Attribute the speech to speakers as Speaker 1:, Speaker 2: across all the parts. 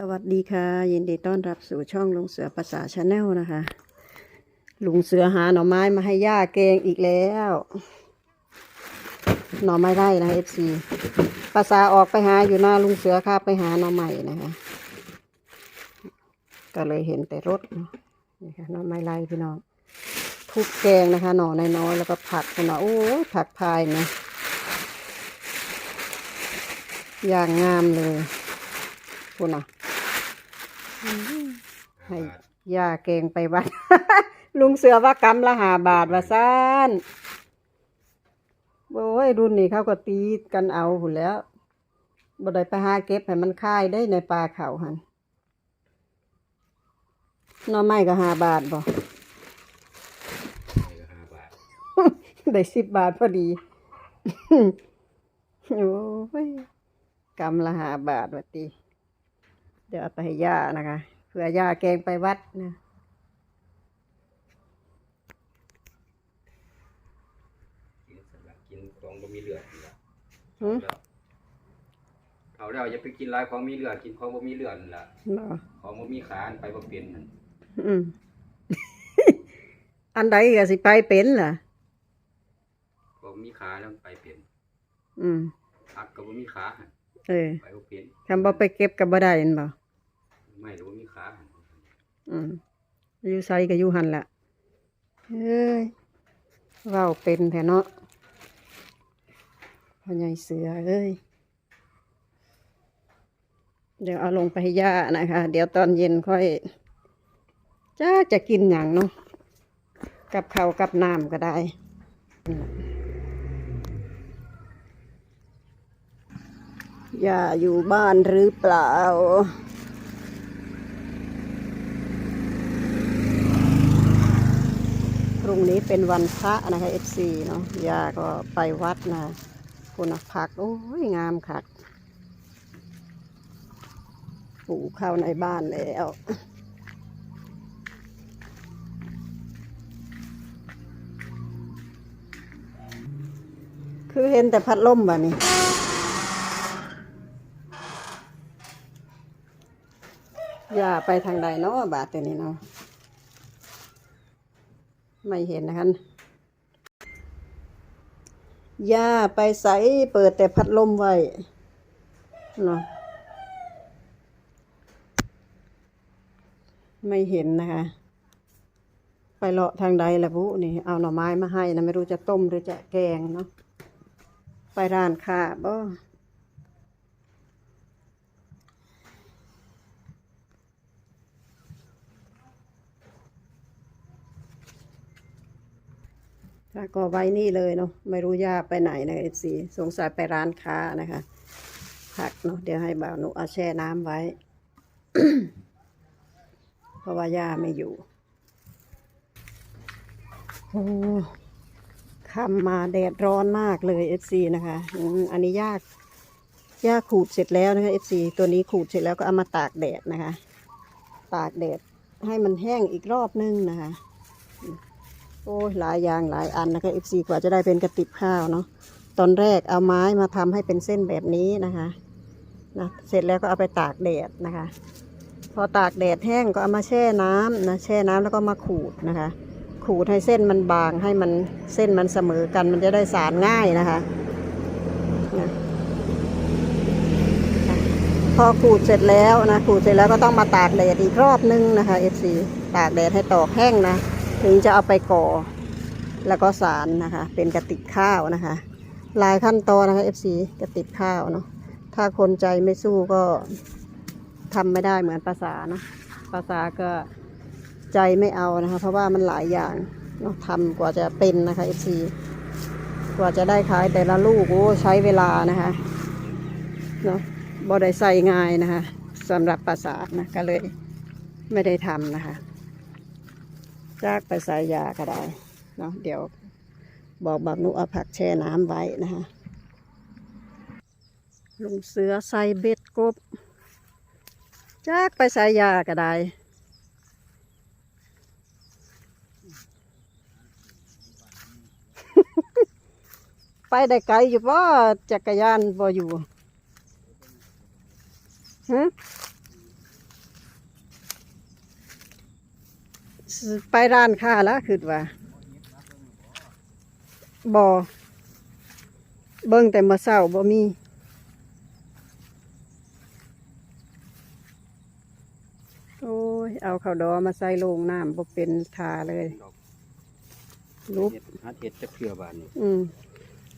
Speaker 1: สวัสดีค่ะ ยินดีต้อนรับสู่ช่องลุงเสือภาษาชาแนลนะคะ ลุงเสือหาหน่อไม้มาให้ย่าแกงอีกแล้ว หน่อไม้ไร่นะเอฟซีภาษาออกไปหาอยู่หน้าลุงเสือค่ะไปหาหน่อไม้นะคะ ก็เลยเห็นแต่รถนี่ค่ะหน่อไม้ไร่พี่น้องทุบแกงนะคะ หน่อน้อยๆแล้วก็ผักกันเนาะโอ้ผักพายนะอย่างงามเลยคุณน่ะ ให้ย่าเกงไปวัด ลุงเสือว่ากำละหาบาทว่าซ่านโอ้ยรุ่นนี้เขาก็ตีกันเอาหุ่นแล้วบ่ได้ไปหาเก็บให้มันค่ายได้ในปลาเขาหันหน่อไม้ก็หาบาทบ่
Speaker 2: ห้าบาท
Speaker 1: ได้สิบบาทพอดี โอ้ยกำละหาบาทวัตี เดี๋ยวเอาไปให้ย่านะคะเพื่อย่าแกงไปวัดนะ
Speaker 2: กินสำหรับกินของบ่มีเลือดนี่ล่ะ
Speaker 1: หืม
Speaker 2: เอาแล้วอย่าไปกินหลายของมีเลือดกินของบ่มีเลือดนั่นล่ะ
Speaker 1: เนาะ
Speaker 2: ของบ่มีขาอันไปบ่เป็นนั่น
Speaker 1: อืม อันใดก็สิไปเป็นล่ะ
Speaker 2: ของมีขาแล้วไปเป็น
Speaker 1: อืม
Speaker 2: ผักก็บ่มีขาหั่น
Speaker 1: เออ
Speaker 2: ไปบ่เป็น
Speaker 1: คำบ่ไปเก็บกับบ่ได้เห็นบ่
Speaker 2: ไม่ก็บ่มีขาหั่น
Speaker 1: อืมอยู่ไสก็อยู่หันล่ะเอ้ยเว้าเป็นแท้เนาะพ่อใหญ่เสือเอ้ยเดี๋ยวเอาลงไปให้ย่านะคะ เดี๋ยวตอนเย็นค่อยจ้าจะกินอย่างเนาะกับข้าวกับน้ำก็ได้ ย่าอยู่บ้านหรือเปล่า พรุ่งนี้เป็นวันพระนะคะ FC เนาะย่าก็ไปวัดนะคุณผัก โอ้ย งามคักปลูกเข้าในบ้านแล้วคือเห็นแต่พัดลมบ่นี่ ย่าไปทางใดเนาะบาทตัวนี้เนาะไม่เห็นนะคะย่าไปใส่เปิดแต่พัดลมไว้เนาะไม่เห็นนะคะ ไปเลาะทางใดละบุนี่ เอาหน่อไม้มาให้นะ ไม่รู้จะต้มหรือจะแกงเนาะไปร้านค้าบ่ ถ้าก็ไว้นี่เลยเนาะไม่รู้ย่าไปไหนนะเอฟซีสงสัยไปร้านค้านะคะ ผักเนาะเดี๋ยวให้บ่าวหนุเอาแช่น้ำไว้ เพราะว่าย่าไม่อยู่โอ้คำมาแดดร้อนมากเลยเอฟซีนะคะอันนี้ยากย่าขูดเสร็จแล้วนะคะเอฟซีตัวนี้ขูดเสร็จแล้วก็เอามาตากแดดนะคะ ตากแดดให้มันแห้งอีกรอบนึงนะคะ โอ้ยหลายอย่างหลายอันนะคะเอฟซีกว่าจะได้เป็นกระติบข้าวเนาะตอนแรกเอาไม้มาทำให้เป็นเส้นแบบนี้นะคะนะเสร็จแล้วก็เอาไปตากแดดนะคะ พอตากแดดแห้งก็เอามาแช่น้ำนะแช่น้ำแล้วก็มาขูดนะคะ ขูดให้เส้นมันบางให้มันเส้นมันเสมอกัน มันจะได้สารง่ายนะคะนะพอขูดเสร็จแล้วนะขูดเสร็จแล้วก็ต้องมาตากแดดอีกรอบนึงนะคะ FC ตากแดดให้ตอกแห้งนะ ถึงจะเอาไปก่อ แล้วก็สารนะคะ เป็นกระติกข้าวนะคะ หลายขั้นตอนนะคะ FC กระติกข้าวเนาะถ้าคนใจไม่สู้ก็ทำไม่ได้เหมือนภาษานะภาษาก็ใจไม่เอานะคะ เพราะว่ามันหลายอย่างเนาะทำกว่าจะเป็นนะคะ FC กว่าจะได้ขายแต่ละลูกโอ้ใช้เวลานะคะเนาะบ่ได้ใส่ง่ายนะคะสำหรับภาษานะก็เลยไม่ได้ทำนะคะ จากไปใส่ยาก็ได้เนาะเดี๋ยวบอกบักหนุเอาผักแช่น้ำไว้นะคะลุงเสือใส่เบ็ดกบจากไปใส่ยาก็ได้ไปได้ไกลอยู่ว่าจักรยานบ่อยู่ฮะ ไปร้านค้าละคือว่าบ่เบิ่งแต่เมื่อเช้าบ่มีโอ้ยเอาข้าวดอมาใส่โลงน้ำบ่เป็นทาเลย
Speaker 2: ดอก
Speaker 1: ลุก
Speaker 2: เห็ดฮัดเห็ดจะเพื่อบานนี่
Speaker 1: อืม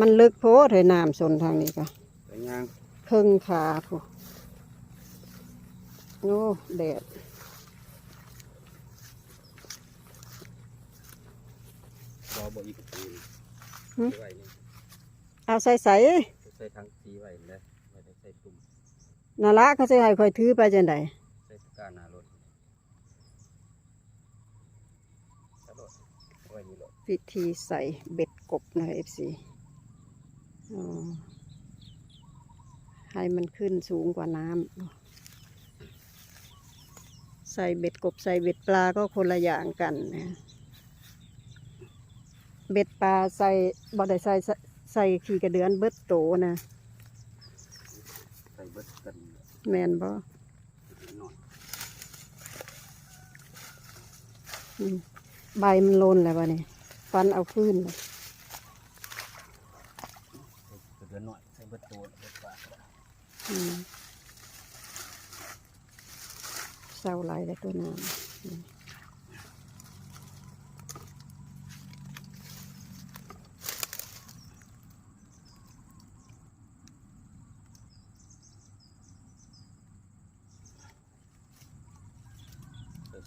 Speaker 1: มันลึกโพดเลยน้ำสนทางนี้ก็
Speaker 2: สวยงาม
Speaker 1: ครึ่งขาพูโอ้แดด
Speaker 2: อบ่อีกที
Speaker 1: หึ
Speaker 2: ไว้นี่
Speaker 1: เอาใส่ใส่
Speaker 2: ใส่ทั้งสีไว้เลยไม่ได้ใส่ตุ่ม
Speaker 1: นาละเขาจะให้คอยถือไปจังได
Speaker 2: ใส่ตะกร้าหน้ารถกระโดดไว้นี่รถ
Speaker 1: วิธีใส่เบ็ดกบนะคะ FC อ๋อให้มันขึ้นสูงกว่าน้ำใส่เบ็ดกบใส่เบ็ดปลาก็คนละอย่างกันนะ เบ็ดปลาใส่บ่ได้ใส่ใส่ใส่ขี้กระเดือนเบิดโตนะ
Speaker 2: ใส่เบิดกัน
Speaker 1: แมนบ่
Speaker 2: หน่อย
Speaker 1: อืมใบมันโลนแล้ววะนี่ฟันเอาขึ้นเลย
Speaker 2: ใส่เดือนหน่อยใส่เบิดตัวเบิดปาก
Speaker 1: อืมเศร้าไหลเลยตัวน้ำ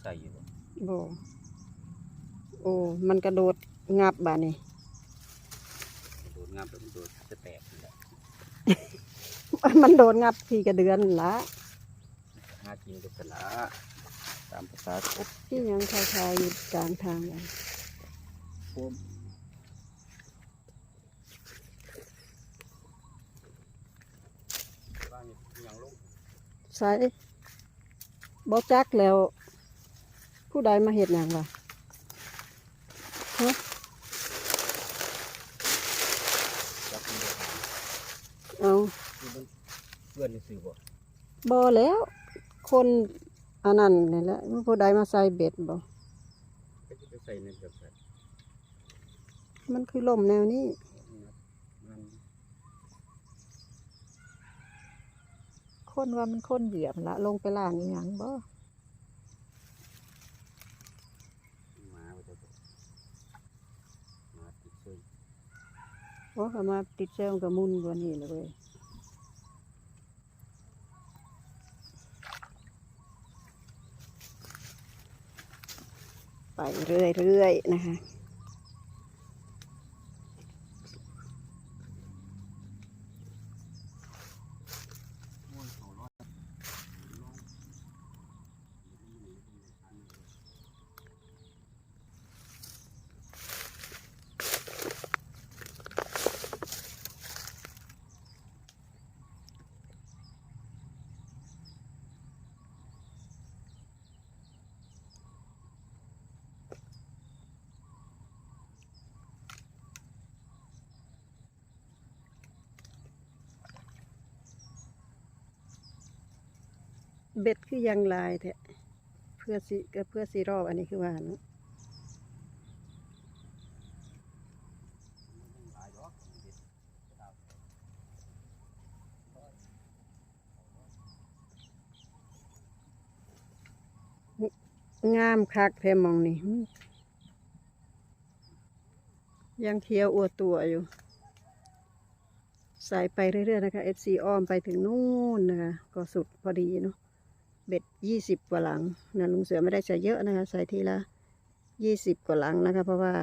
Speaker 2: ใส่ใส่อยู่บ่
Speaker 1: บ่โอ้ มันกระโดดงับบ่านี่
Speaker 2: โดนงามไปมันโดนจะแตกนี่แหละ
Speaker 1: มันโดนงับขี้กระเดือนละ
Speaker 2: หากินไปสละตามภาษาครบ
Speaker 1: ที่ยังคลายๆอยู่กลางทางเลย
Speaker 2: โคมบ้านนี่ยังลง
Speaker 1: ใส่บ่จักแล้ว ผู้ใดมาเห็ดหยังวะฮะ
Speaker 2: จับมันบ่หา
Speaker 1: เอา
Speaker 2: คือมันเพื่อนนี่ซื้อบ่
Speaker 1: บ่แล้ว คนอันนั้นนี่แหละผู้ใดมาใส่เบ็ดบ่
Speaker 2: ก็จะไปใส่ในแบบนั้น
Speaker 1: มันคือลมแนวนี้
Speaker 2: มัน
Speaker 1: คนว่ามันคนเหยียบละลงไปล่างอีหยังบ่
Speaker 2: หมาไปจะบ่หมาติดซื้อ
Speaker 1: โอ้ขามาติดเซลกับมุนกว่านี้เลยไปเรื่อยๆนะคะ เบ็ดคือยังลายแท้เพื่อสิก็เพื่อสีรอบอันนี้คือว่านะงามคักแท้หมองนี่ยังเคี้ยวอวดตัวอยู่ ใส่ไปเรื่อยๆนะคะ FC อ้อมไปถึงนู่นนะคะ ก็สุดพอดีเนาะ เบ็ดยี่สิบกว่าหลังนะลุงเสือไม่ได้ใส่เยอะนะคะ ใส่ทีละยี่สิบกว่าหลังนะคะ เพราะว่า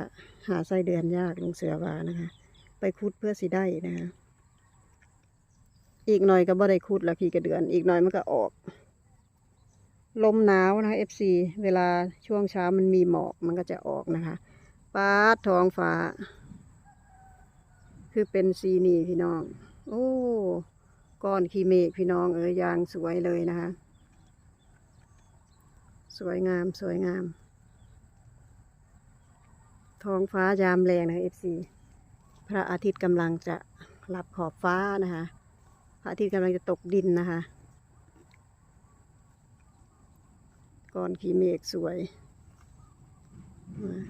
Speaker 1: หาไส้เดือนยากลุงเสือว่านะคะ ไปคุดเพื่อสิได้นะคะ อีกหน่อยก็บ่ได้คุดแล้วขี่กระเดือน อีกหน่อยมันก็ออก ลมหนาวนะคะ FC เวลาช่วงเช้ามันมีหมอกมันก็จะออกนะคะป้าดท้องฟ้า คือเป็นสีนีพี่น้อง โอ้ก้อนขี้เมฆพี่น้องเอ๋ยยางสวยเลยนะคะ สวยงามสวยงาม ท้องฟ้ายามแรงนะคะ FC พระอาทิตย์กำลังจะหลับขอบฟ้านะคะ พระอาทิตย์กำลังจะตกดินนะคะก้อนขี้เมฆสวย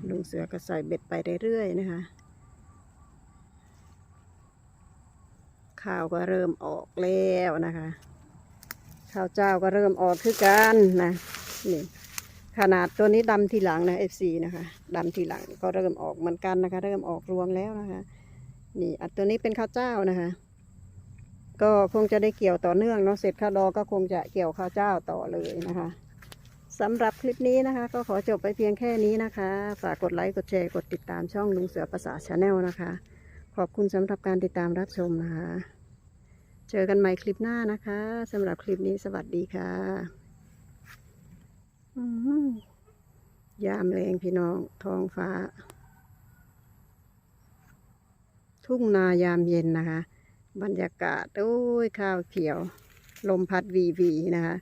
Speaker 1: ลุงเสือก็ใส่เบ็ดไปเรื่อยๆนะคะ ข้าวก็เริ่มออกแล้วนะคะ ข้าวเจ้าก็เริ่มออกคือกันนะ นี่ขนาดตัวนี้ดำทีหลังนะ FC นะคะดำทีหลังก็เริ่มออกเหมือนกันนะคะ เริ่มออกรวงแล้วนะคะ นี่อันตัวนี้เป็นข้าวเจ้านะคะ ก็คงจะได้เกี่ยวต่อเนื่องเนาะเสร็จข้าวดอก็คงจะเกี่ยวข้าวเจ้าต่อเลยนะคะสำหรับคลิปนี้นะคะ ก็ขอจบไปเพียงแค่นี้นะคะ ฝากกดไลค์กดแชร์กดติดตามช่องลุงเสือภาษาชาแนลนะคะ ขอบคุณสำหรับการติดตามรับชมนะคะ เจอกันใหม่คลิปหน้านะคะสำหรับคลิปนี้สวัสดีค่ะ ยามแรงพี่น้องท้องฟ้า ทุ่งนายามเย็นนะคะ บรรยากาศโอ้ยข้าวเขียว ลมพัดวีวีนะคะ